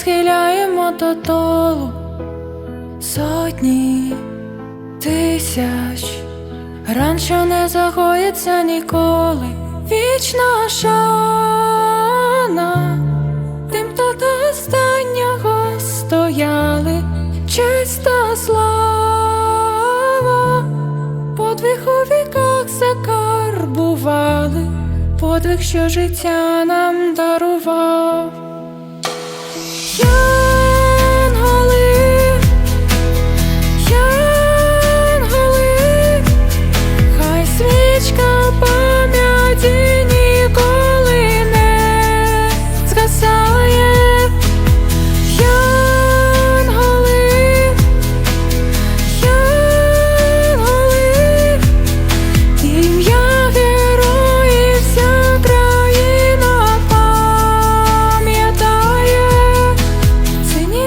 схиляємо додолу сотні тисяч. Ран, що не загоїться ніколи. Вічна шана. Тим, хто до останнього стояли, честь та слава, подвиг у віках закарбували, подвиг, що життя нам дарував.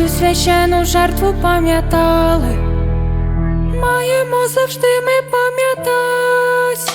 цю священну жертву пам'ятали. Маємо завжди ми пам'ятать.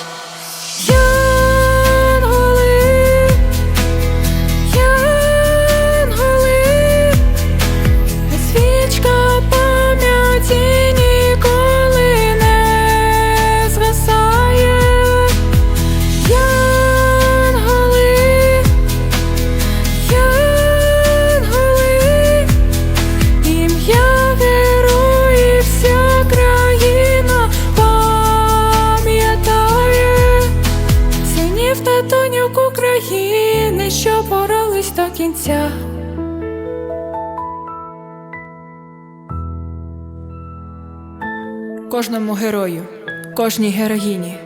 України, що боролись до кінця. Кожному герою, кожній героїні.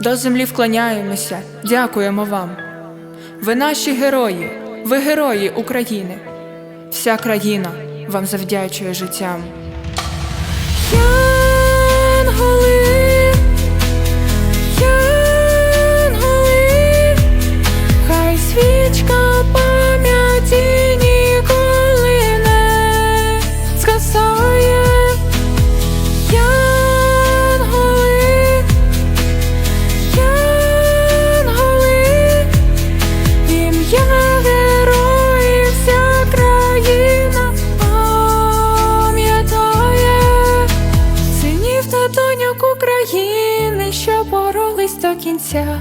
До землі вклоняємося, дякуємо вам. Ви наші герої, ви герої України. Вся країна вам завдячує життям. Янголи, янголи, до кінця.